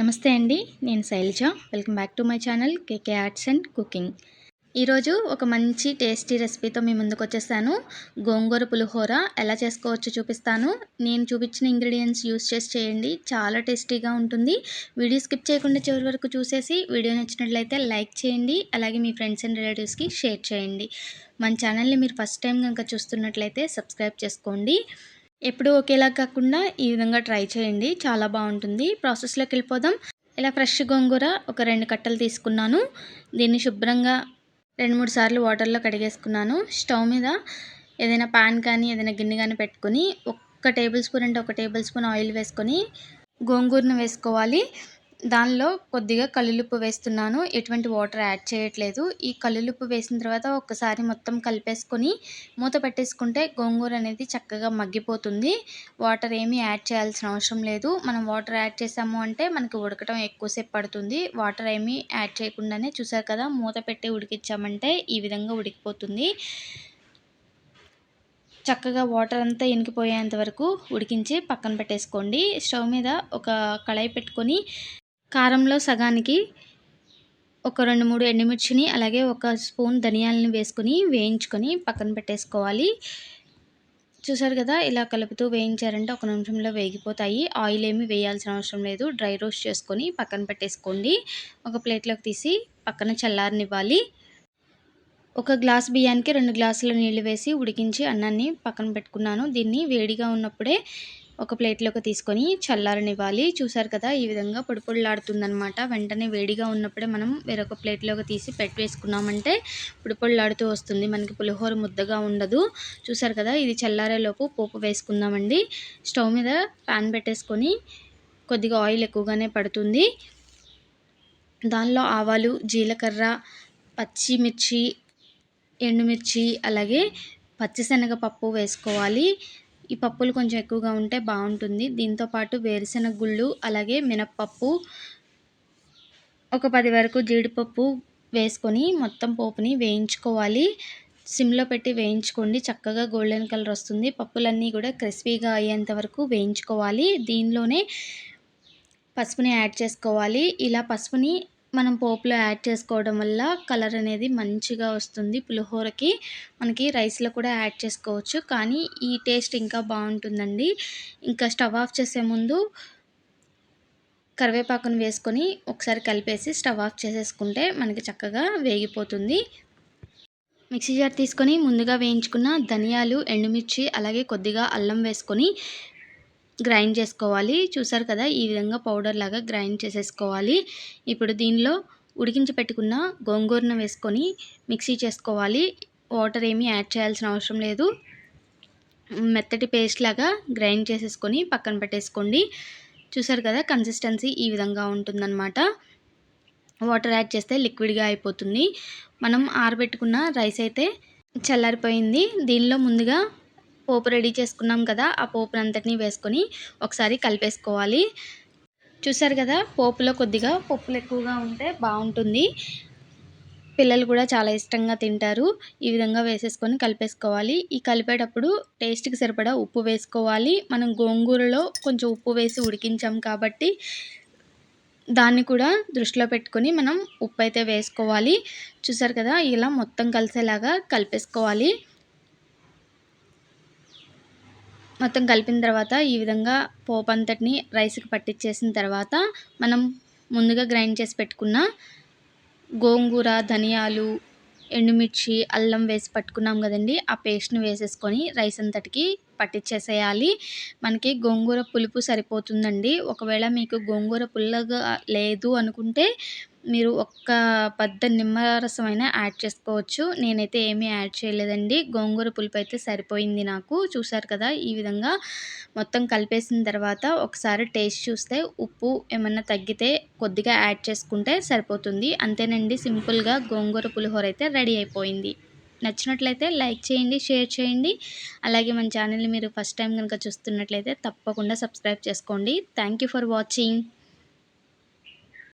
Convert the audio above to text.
నమస్తే అండి నేను Shailaja. Welcome back to my channel KK arts and cooking. ఈరోజు ఒక మంచి టేస్టీ రెసిపీతో మీ ముందుకు వచ్చేసాను. గోంగూర పులిహోర ఎలా చేసుకోవచ్చో చూపిస్తాను. నేను చూపించిన ఇంగ్రీడియంట్స్ యూస్ చేసి చేయండి. చాలా టేస్టీగా ఉంటుంది. వీడియో స్కిప్ చేయకుండా చివరి వరకు చూసేసి వీడియో నచ్చినట్లయితే లైక్ చేయండి. అలాగే మీ ఫ్రెండ్స్ అండ్ రిలేటివ్స్కి షేర్ చేయండి. మన ఛానల్ని మీరు ఫస్ట్ టైం కనుక చూస్తున్నట్లయితే సబ్స్క్రైబ్ చేసుకోండి. ఎప్పుడూ ఒకేలా కాకుండా ఈ విధంగా ట్రై చేయండి. చాలా బాగుంటుంది. ప్రాసెస్లోకి వెళ్ళిపోదాం. ఇలా ఫ్రెష్ గోంగూర ఒక రెండు కట్టలు తీసుకున్నాను. దీన్ని శుభ్రంగా రెండు మూడు సార్లు వాటర్లో కడిగేసుకున్నాను. స్టవ్ మీద ఏదైనా పాన్ కానీ ఏదైనా గిన్నె కానీ పెట్టుకొని ఒక్క టేబుల్ స్పూన్ అంటే ఒక టేబుల్ స్పూన్ ఆయిల్ వేసుకొని గోంగూరను వేసుకోవాలి. దానిలో కొద్దిగా కల్లులుప్పు వేస్తున్నాను. ఎటువంటి వాటర్ యాడ్ చేయట్లేదు. ఈ కల్లులుప్పు వేసిన తర్వాత ఒకసారి మొత్తం కలిపేసుకొని మూత పెట్టేసుకుంటే గోంగూర అనేది చక్కగా మగ్గిపోతుంది. వాటర్ ఏమీ యాడ్ చేయాల్సిన అవసరం లేదు. మనం వాటర్ యాడ్ చేసాము అంటే మనకి ఉడకటం ఎక్కువసేపు పడుతుంది. వాటర్ ఏమీ యాడ్ చేయకుండానే చూసారు కదా మూత పెట్టి ఉడికించామంటే ఈ విధంగా ఉడికిపోతుంది. చక్కగా వాటర్ అంతా ఇనికిపోయేంత వరకు ఉడికించి పక్కన పెట్టేసుకోండి. స్టవ్ మీద ఒక కళాయి పెట్టుకొని కారంలో సగానికి ఒక రెండు మూడు ఎండుమిర్చిని అలాగే ఒక స్పూన్ ధనియాలని వేసుకొని వేయించుకొని పక్కన పెట్టేసుకోవాలి. చూసారు కదా ఇలా కలుపుతూ వేయించారంటే ఒక నిమిషంలో వేగిపోతాయి. ఆయిల్ ఏమి వేయాల్సిన అవసరం లేదు. డ్రై రోస్ట్ చేసుకొని పక్కన పెట్టేసుకోండి. ఒక ప్లేట్లోకి తీసి పక్కన చల్లారనివ్వాలి. ఒక గ్లాస్ బియ్యానికి రెండు గ్లాసుల నీళ్ళు వేసి ఉడికించి అన్నాన్ని పక్కన పెట్టుకున్నాను. దీన్ని వేడిగా ఉన్నప్పుడే ఒక ప్లేట్లోకి తీసుకొని చల్లారనివ్వాలి. చూసారు కదా ఈ విధంగా పొడిపొడిలాడుతుందనమాట వెంటనే వేడిగా ఉన్నప్పుడే మనం వేరొక ప్లేట్లోకి తీసి పెట్టి వేసుకున్నామంటే వస్తుంది. మనకి పులిహోర ముద్దగా ఉండదు. చూసారు కదా ఇది చల్లారేలోపు పోపు వేసుకుందామండి. స్టవ్ మీద ప్యాన్ పెట్టేసుకొని కొద్దిగా ఆయిల్ ఎక్కువగానే పడుతుంది. దానిలో ఆవాలు జీలకర్ర పచ్చిమిర్చి ఎండుమిర్చి అలాగే పచ్చిశనగపప్పు వేసుకోవాలి. ఈ పప్పులు కొంచెం ఎక్కువగా ఉంటే బాగుంటుంది. దీంతోపాటు వేరుశెనగ గుళ్ళు అలాగే మినప్పప్పు ఒక పది వరకు జీడిపప్పు వేసుకొని మొత్తం పోపుని వేయించుకోవాలి. సిమ్లో పెట్టి వేయించుకోండి. చక్కగా గోల్డెన్ కలర్ వస్తుంది. పప్పులన్నీ కూడా క్రిస్పీగా అయ్యేంత వరకు వేయించుకోవాలి. దీనిలోనే పసుపుని యాడ్ చేసుకోవాలి. ఇలా పసుపుని మనం పోపులో యాడ్ చేసుకోవడం వల్ల కలర్ అనేది మంచిగా వస్తుంది. పులిహోరకి మనకి రైస్లో కూడా యాడ్ చేసుకోవచ్చు. కానీ ఈ టేస్ట్ ఇంకా బాగుంటుందండి. ఇంకా స్టవ్ ఆఫ్ చేసే ముందు కరివేపాకును వేసుకొని ఒకసారి కలిపేసి స్టవ్ ఆఫ్ చేసేసుకుంటే మనకి చక్కగా వేగిపోతుంది. మిక్సీ జార్ తీసుకొని ముందుగా వేయించుకున్న ధనియాలు ఎండుమిర్చి అలాగే కొద్దిగా అల్లం వేసుకొని గ్రైండ్ చేసుకోవాలి. చూసారు కదా ఈ విధంగా పౌడర్ లాగా గ్రైండ్ చేసేసుకోవాలి. ఇప్పుడు దీనిలో ఉడికించి పెట్టుకున్న గోంగూరను వేసుకొని మిక్సీ చేసుకోవాలి. వాటర్ ఏమీ యాడ్ చేయాల్సిన అవసరం లేదు. మెత్తటి పేస్ట్ లాగా గ్రైండ్ చేసేసుకొని పక్కన పెట్టేసుకోండి. చూసారు కదా కన్సిస్టెన్సీ ఈ విధంగా ఉంటుందన్నమాట. వాటర్ యాడ్ చేస్తే లిక్విడ్గా అయిపోతుంది. మనం ఆరబెట్టుకున్న రైస్ అయితే చల్లారిపోయింది. దీనిలో ముందుగా పోపు రెడీ చేసుకున్నాం కదా ఆ పోపునంతటిని వేసుకొని ఒకసారి కలిపేసుకోవాలి. చూసారు కదా పోపులో కొద్దిగా పప్పులు ఎక్కువగా ఉంటే బాగుంటుంది. పిల్లలు కూడా చాలా ఇష్టంగా తింటారు. ఈ విధంగా వేసేసుకొని కలిపేసుకోవాలి. ఈ కలిపేటప్పుడు టేస్ట్కి సరిపడా ఉప్పు వేసుకోవాలి. మనం గోంగూరలో కొంచెం ఉప్పు వేసి ఉడికించాం కాబట్టి దాన్ని కూడా దృష్టిలో పెట్టుకొని మనం ఉప్పు అయితే వేసుకోవాలి. చూసారు కదా ఇలా మొత్తం కలిసేలాగా కలిపేసుకోవాలి. మొత్తం కలిపిన తర్వాత ఈ విధంగా పోపు అంతటిని రైస్కి పట్టించేసిన తర్వాత మనం ముందుగా గ్రైండ్ చేసి పెట్టుకున్న గోంగూర ధనియాలు ఎండుమిర్చి అల్లం వేసి పట్టుకున్నాం కదండి. ఆ పేస్ట్ని వేసేసుకొని రైస్ అంతటికి పట్టించేసేయాలి మనకి గోంగూర పులుపు సరిపోతుందండి. ఒకవేళ మీకు గోంగూర పుల్లగా లేదు అనుకుంటే మీరు ఒక్క పెద్ద నిమ్మరసం అయినా యాడ్ చేసుకోవచ్చు. నేనైతే ఏమీ యాడ్ చేయలేదండి. గోంగూర పులుపు అయితే సరిపోయింది నాకు. చూసారు కదా ఈ విధంగా మొత్తం కలిపేసిన తర్వాత ఒకసారి టేస్ట్ చూస్తే ఉప్పు ఏమన్నా తగ్గితే కొద్దిగా యాడ్ చేసుకుంటే సరిపోతుంది. అంతేనండి సింపుల్గా గోంగూర పులిహోర అయితే రెడీ అయిపోయింది. నచ్చినట్లయితే లైక్ చేయండి షేర్ చేయండి. అలాగే మన ఛానల్ని మీరు ఫస్ట్ టైం కనుక చూస్తున్నట్లయితే తప్పకుండా సబ్స్క్రైబ్ చేసుకోండి. Thank for watching.